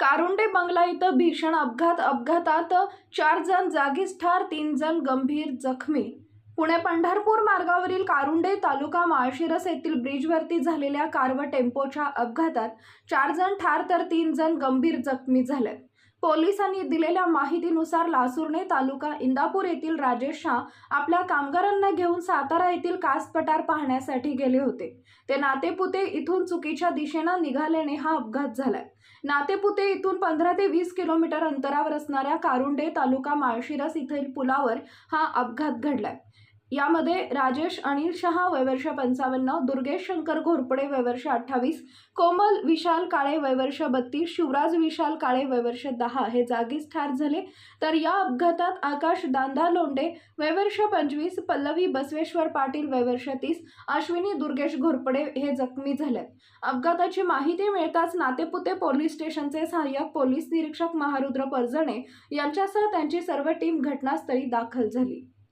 कारुंडे बंगला इथं भीषण अपघात अपघातात चार जण जागीच ठार तीन जण गंभीर जखमी. पुणे पंढरपूर मार्गावरील कारुंडे तालुका माळशिरस येथील ब्रिजवरती झालेल्या कार व टेम्पोच्या अपघातात चार जण ठार तर तीन जण गंभीर जखमी झाले. पोलिसांनी दिलेल्या माहितीनुसार लासूरने तालुका इंदापूर येथील राजेश शाह आपल्या कामगारांना घेऊन सातारा येथील कास पठार पाहण्यासाठी गेले होते. ते नातेपुते इथून चुकीच्या दिशेनं निघाल्याने हा अपघात झालाय. नातेपुते इथून पंधरा ते वीस किलोमीटर अंतरावर असणाऱ्या कारुंडे तालुका माळशिरस इथील पुलावर हा अपघात घडलाय. यामध्ये राजेश अनिल शहा वयवर्ष पंचावन्न दुर्गेश शंकर घोरपडे वयवर्ष अठ्ठावीस कोमल विशाल काळे वयवर्ष बत्तीस शिवराज विशाल काळे वयवर्ष दहा हे जागीच ठार झाले. तर या अपघातात आकाश दांदा लोंडे वयवर्ष पंचवीस पल्लवी बसवेश्वर पाटील वयवर्ष तीस अश्विनी दुर्गेश घोरपडे हे जखमी झाले अपघाताची माहिती मिळताच नातेपुते पोलीस स्टेशनचे सहाय्यक पोलीस निरीक्षक महारुद्र परजणे यांच्यासह त्यांची सर्व टीम घटनास्थळी दाखल झाली.